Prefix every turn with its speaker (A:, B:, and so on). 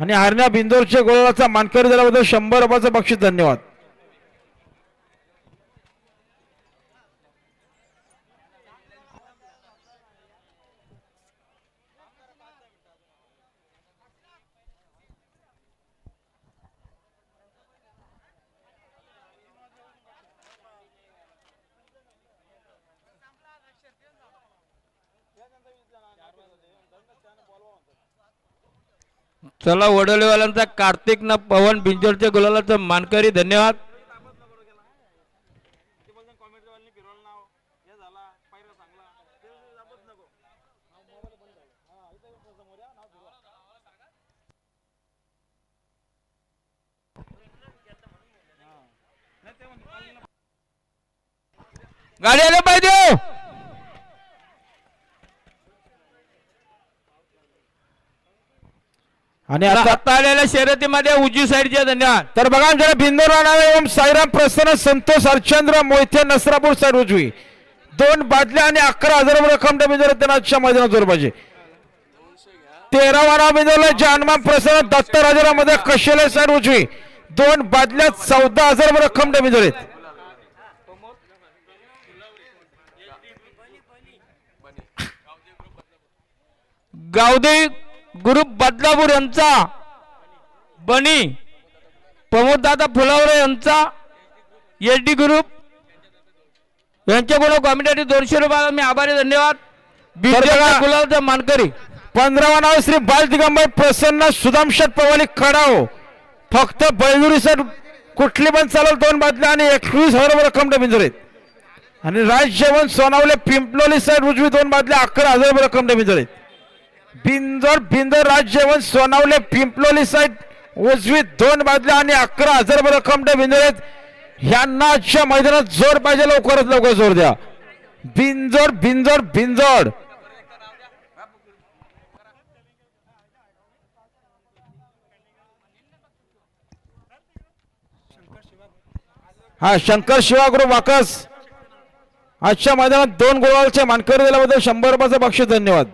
A: आणि आरण्या बिंदोरच्या गोलाचा मानकरी दिल्याबद्दल शंभर रुपयाचं बक्षीस धन्यवाद.
B: चला वडोलेवाल्यांचा कार्तिक ना पवन बिंजोरच्या गुलालाचा मानकरी धन्यवाद. गाडी आल्या पाहिजे.
A: आणि आता
B: आलेल्या शर्यतीमध्ये उजवी साईडचे धन्यवाद.
A: तर बघा आमच्या बिंदोर राणा एवं साईराम प्रसन्न संतोष हरचंद्र मोहिते नसरापूर साईड उजवी. दोन बादल्या आणि अकरा हजार रक्कम बिंदोर त्यांना आजच्या मैदानात जोर पाहिजे तेरावा नाव बिंदोरला जानमा प्रसन्न दत्त मध्ये कशेले साईड उजवी. दोन बादल्या चौदा हजार रक्कम बिंदोर आहेत
B: ग्रुप बदलापूर यांचा बनी प्रमोददादा फुलावरे यांचा एस डी ग्रुप यांच्याकडून कॉमिटीसाठी दोनशे रुपयाला मी आभारी धन्यवाद. गुलाबचा मानकरी.
A: पंधरावा नाव श्री बाल दिगंबर प्रसन्न सुदामशत पवाली खडाव फक्त बैलुरी सर कुठली पण चालेल दोन बादल्या आणि एकवीस हजार रक्कम बिंदोर आहेत आणि राज जेवण सोनावले पिंपलोली साईड उजवी दोन बादल्या अकरा हजार रक्कम बिंदोर आहेत बिंदोर बिंदोर जेवण सोनावले पिंपलोली साईड उजवी दोन बादल्या आणि अकरा हजार रक्कम बिंदोर आहेत. ह्यांना आजच्या मैदानात जोर पाहिजे लवकरात लवकर जोर द्या. बिंजोड बिंजोड बिंजोड हा शंकर शिवागुरु वाकस. आजच्या मैदानात दोन गोळालच्या मानकरी दिल्याबद्दल शंभर रुपयाचं बक्षीस धन्यवाद.